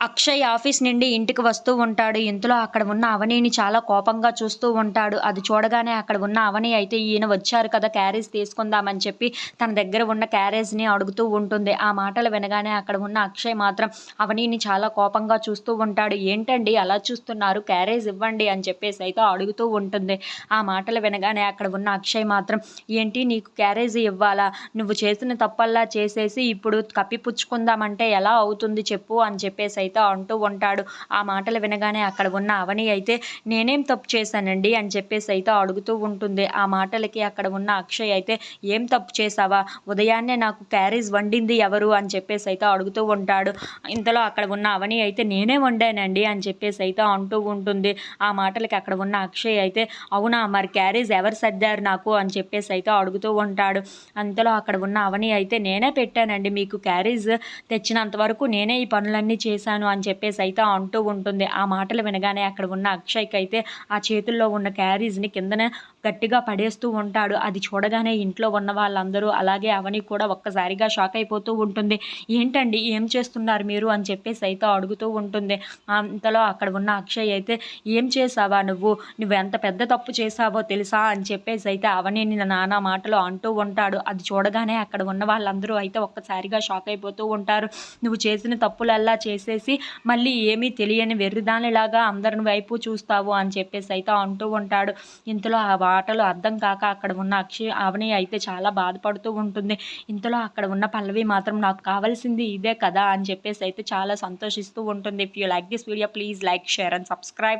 Akshay office నుండి ఇంటికి వస్తూ ఉంటాడు. ఇంతలో అక్కడ ఉన్న అవనిని చాలా కోపంగా చూస్తూ ఉంటాడు. అది చూడగానే అక్కడ ఉన్న అవని అయితే ఈయన వచ్చారు కదా క్యారేజ్ తీసుకుందామని చెప్పి తన దగ్గర ఉన్న క్యారేజ్ని అడుగుతూ ఉంటుంది. ఆ మాటలు వినగానే అక్కడ ఉన్న అక్షయ్ మాత్రం అవనిని చాలా కోపంగా చూస్తూ ఉంటాడు. ఏంటండి అలా చూస్తున్నారు? క్యారేజ్ ఇవ్వండి అని చెప్పేసి అయితే అడుగుతూ ఉంటుంది. ఆ మాటలు వినగానే అక్కడ ఉన్న అక్షయ్ మాత్రం ఏంటి నీకు క్యారేజ్ ఇవ్వాలా? నువ్వు చేసిన తప్పల్లా చేసేసి ఇప్పుడు కప్పిపుచ్చుకుందామంటే ఎలా అవుతుంది చెప్పు అని చెప్పేసి అయితే అంటూ ఉంటాడు ఆ మాటలు వినగానే అక్కడ ఉన్న అవని అయితే నేనేం తప్పు చేశానండి? అని చెప్పేసి అయితే అడుగుతూ ఉంటుంది. ఆ మాటలకి అక్కడ ఉన్న అక్షయ్ అయితే ఏం తప్పు చేసావా ఉదయాన్నే నాకు క్యారేజ్ వండింది ఎవరు? అని చెప్పేసి అయితే అడుగుతూ ఉంటాడు. ఇంతలో అక్కడ ఉన్న అవని అయితే నేనే వండానండి? అని చెప్పేసి అయితే అంటూ ఉంటుంది. ఆ మాటలకి అక్కడ ఉన్న అక్షయ్ అయితే అవునా మరి క్యారేజ్ ఎవరు సర్దారు నాకు? అని చెప్పేసి అయితే అడుగుతూ ఉంటాడు. అంతలో అక్కడ ఉన్న అవని అయితే నేనే పెట్టానండి మీకు క్యారేజ్ తెచ్చినంత వరకు నేనే ఈ పనులన్నీ చేశాను. అని చెప్పేసి అయితే అంటూ ఉంటుంది. ఆ మాటలు వినగానే అక్కడ ఉన్న అక్షయ్కి అయితే ఆ చేతుల్లో ఉన్న క్యారీస్ని కిందనే గట్టిగా పడేస్తూ ఉంటాడు. అది చూడగానే ఇంట్లో ఉన్న వాళ్ళందరూ అలాగే అవని కూడా ఒక్కసారిగా షాక్ అయిపోతూ ఉంటుంది. ఏంటండి? ఏం చేస్తున్నారు మీరు? అని చెప్పేసి అయితే అడుగుతూ ఉంటుంది. అంతలో అక్కడ ఉన్న అక్షయ్ అయితే ఏం చేసావా నువ్వు? నువ్వు ఎంత పెద్ద తప్పు చేసావో తెలుసా? అని చెప్పేసి అయితే అవని నానా మాటలు అంటూ ఉంటాడు. అది చూడగానే అక్కడ ఉన్న వాళ్ళందరూ అయితే ఒక్కసారిగా షాక్ అయిపోతూ ఉంటారు. నువ్వు చేసిన తప్పులల్లా చేసేసి మళ్ళీ ఏమీ తెలియని వెర్రిదానిలాగా అందరిని వైపు చూస్తావు అని చెప్పేసి అయితే అంటూ ఉంటాడు. ఇంతలో ఆ ఆటలు అర్థం కాక అక్కడ ఉన్న అక్షయ్ అవని అయితే చాలా బాధపడుతూ ఉంటుంది. ఇంతలో అక్కడ ఉన్న పల్లవి మాత్రం నాకు కావాల్సింది ఇదే కదా అని చెప్పేసి అయితే చాలా సంతోషిస్తూ ఉంటుంది. If you like this video please like share and subscribe